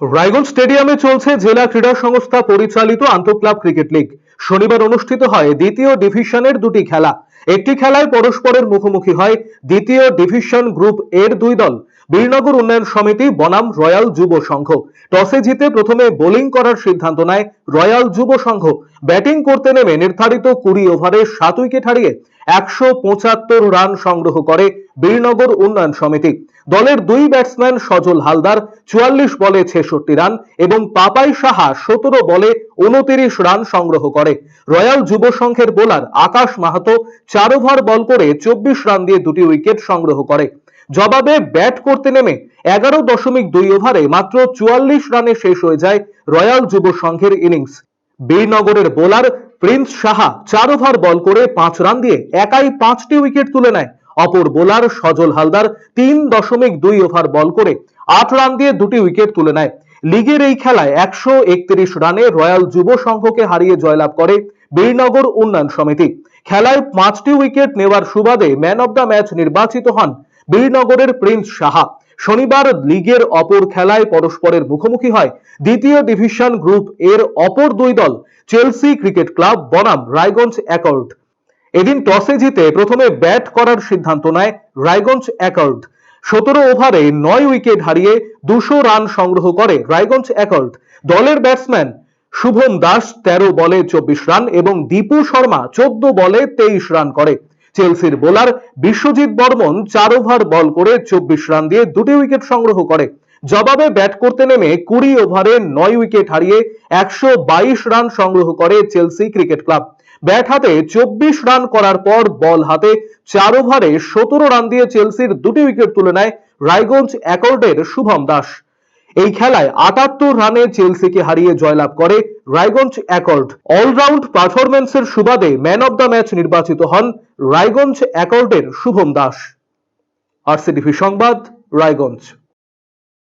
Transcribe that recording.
রায়গঞ্জ স্টেডিয়ামে চলছে জেলা ক্রীড়া সংস্থা পরিচালিত আন্তঃক্লাব ক্রিকেট লিগ। শনিবার অনুষ্ঠিত হয় দ্বিতীয় ডিভিশনের দুটি খেলা। একটি খেলায় পরস্পরের মুখোমুখি হয় দ্বিতীয় ডিভিশন গ্রুপ এর দুই দল। বীরনগর উন্নয়ন সমিতি, বনাম রয়্যাল যুব সংঘ। টসে জিতে প্রথমে বোলিং করার সিদ্ধান্ত নেয় রয়্যাল যুব সংঘ। ব্যাটিং করতে নেমে নির্ধারিত কুড়ি ওভারে সাত উইকেট হারিয়ে একশো পঁচাত্তর রান সংগ্রহ করে বীরনগর উন্নয়ন সমিতি। দলের দুই ব্যাটসম্যান সজল হালদার চুয়াল্লিশ বলে ছেষট্টি রান এবং পাপাই সাহা সতেরো বলে উনতিরিশ রান সংগ্রহ করে। রয়্যাল যুব সংঘের বোলার আকাশ মাহাতো চার ওভার বল করে চব্বিশ রান দিয়ে দুটি উইকেট সংগ্রহ করে। জবাবে ব্যাট করতে নেমে এগারো দশমিক দুই ওভারে মাত্র চুয়াল্লিশ রানে শেষ হয়ে যায় রয়্যাল যুব সংঘের ইনিংস। বীরনগরের বোলার প্রিন্স সাহা চার ওভার বল করে পাঁচ রান দিয়ে একাই পাঁচটি উইকেট তুলে নেয়। অপর বোলার সজল হালদার তিন দশমিক দুই ওভার বল করে আট রান দিয়ে দুটি উইকেট তুলে নেয়। লিগের এই খেলায় একশো একত্রিশ রানে রয়্যাল যুব সংঘকে হারিয়ে জয়লাভ করে বীরনগর উন্নয়ন সমিতি। খেলায় পাঁচটি উইকেট নেওয়ার সুবাদে ম্যান অব দ্য ম্যাচ নির্বাচিত হন বীরনগরের প্রিন্স সাহা। শনিবার লিগের অপর খেলায় পরস্পরের মুখোমুখি হয় দ্বিতীয় ডিভিশন গ্রুপ এর অপর দুই দল, চেলসি ক্রিকেট ক্লাব বনাম রায়গঞ্জ অ্যাকর্ড এদিন টসে জিতে প্রথমে ব্যাট করার সিদ্ধান্ত নেয় রায়গঞ্জ অ্যাকর্ড সতেরো ওভারে নয় উইকেট হারিয়ে দুশো রান সংগ্রহ করে রায়গঞ্জ অ্যাকর্ড দলের ব্যাটসম্যান শুভম দাস তেরো বলে চব্বিশ রান এবং দীপু শর্মা চোদ্দ বলে তেইশ রান করে। চেলসির বোলার বিশ্বজিৎ বর্মন চার ওভার বল করে চব্বিশ রান দিয়ে দুটি উইকেট সংগ্রহ করে। জবাবে ব্যাট করতে নেমে কুড়ি ওভারে নয় উইকেট হারিয়ে একশো বাইশ রান সংগ্রহ করে চেলসি ক্রিকেট ক্লাব। ব্যাট হাতে চব্বিশ রান করার পর বল হাতে চার ওভারে সতেরো রান দিয়ে চেলসির দুটি উইকেট তুলে নেয় রায়গঞ্জ অ্যাকর্ডের শুভম দাস। এই খেলায় আটাত্তর রানে চেলসিকে হারিয়ে জয়লাভ করে রায়গঞ্জ অ্যাকর্ড অলরাউন্ড পারফরমেন্সের সুবাদে ম্যান অব দ্য ম্যাচ নির্বাচিত হন রায়গঞ্জ অ্যাকর্ডের শুভম দাস। আরসিটিভি সংবাদ, রায়গঞ্জ।